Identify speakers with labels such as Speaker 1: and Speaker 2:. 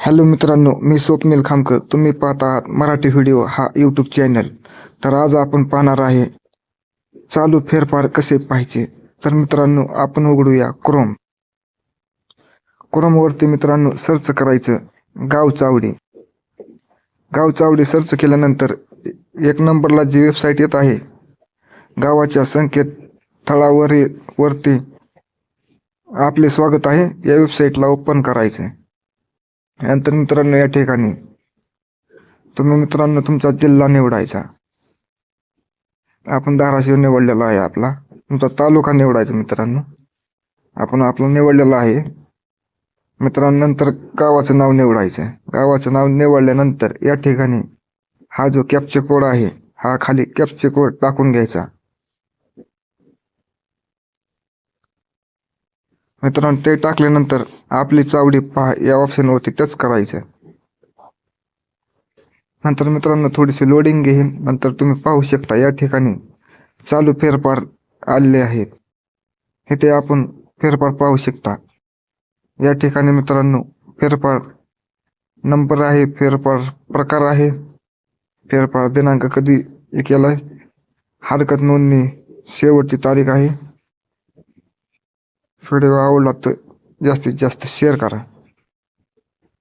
Speaker 1: Hello मित्रांनो मी स्वप्नील खामकर. तुम्ही पाहत आहात मराठी व्हिडिओ हा यूट्यूब चॅनल तर आज आपण पाहणार आहे चालू फेरफार कसे पाहिजे तर मित्रांनो आपण उघडूया क्रोम क्रोमवरती मित्रांनो सर्च करायचं गाव चावडी. गाव चावडी सर्च केल्यानंतर एक नंबरला जी वेबसाईट येत आहे गावाच्या संकेत थळावरी वरती आपले स्वागत आहे या वेबसाईटला ओपन करायचं. यानंतर नंतर मित्रांनो या ठिकाणी तुम्ही मित्रांनो तुमचा जिल्हा निवडायचा. आपण धाराशिव निवडलेला आहे आपला. तुमचा तालुका निवडायचा मित्रांनो. आपण आपला निवडलेला आहे. मित्रांनो नंतर गावाचं नाव निवडायचं. गावाचं नाव निवडल्यानंतर या ठिकाणी हा जो कॅपचे कोड आहे हा खाली कॅपचे कोड टाकून घ्यायचा. मित्रांनो ते टाकल्यानंतर आपली चावडी पहा या ऑप्शनवरती टच करायचं नंतर मित्रांनो थोडीशी लोडिंग घेईन. नंतर तुम्ही पाहू शकता या ठिकाणी चालू फेरफार आलेले आहेत. इथे आपण फेरफार पाहू शकता. या ठिकाणी मित्रांनो फेरफार नंबर आहे फेरफार प्रकार आहे. फेरफार दिनांक कधी केलाय? हरकत नोंदणी शेवटची तारीख आहे. व्हिडिओ आवडला तर जास्तीत जास्त शेअर करा.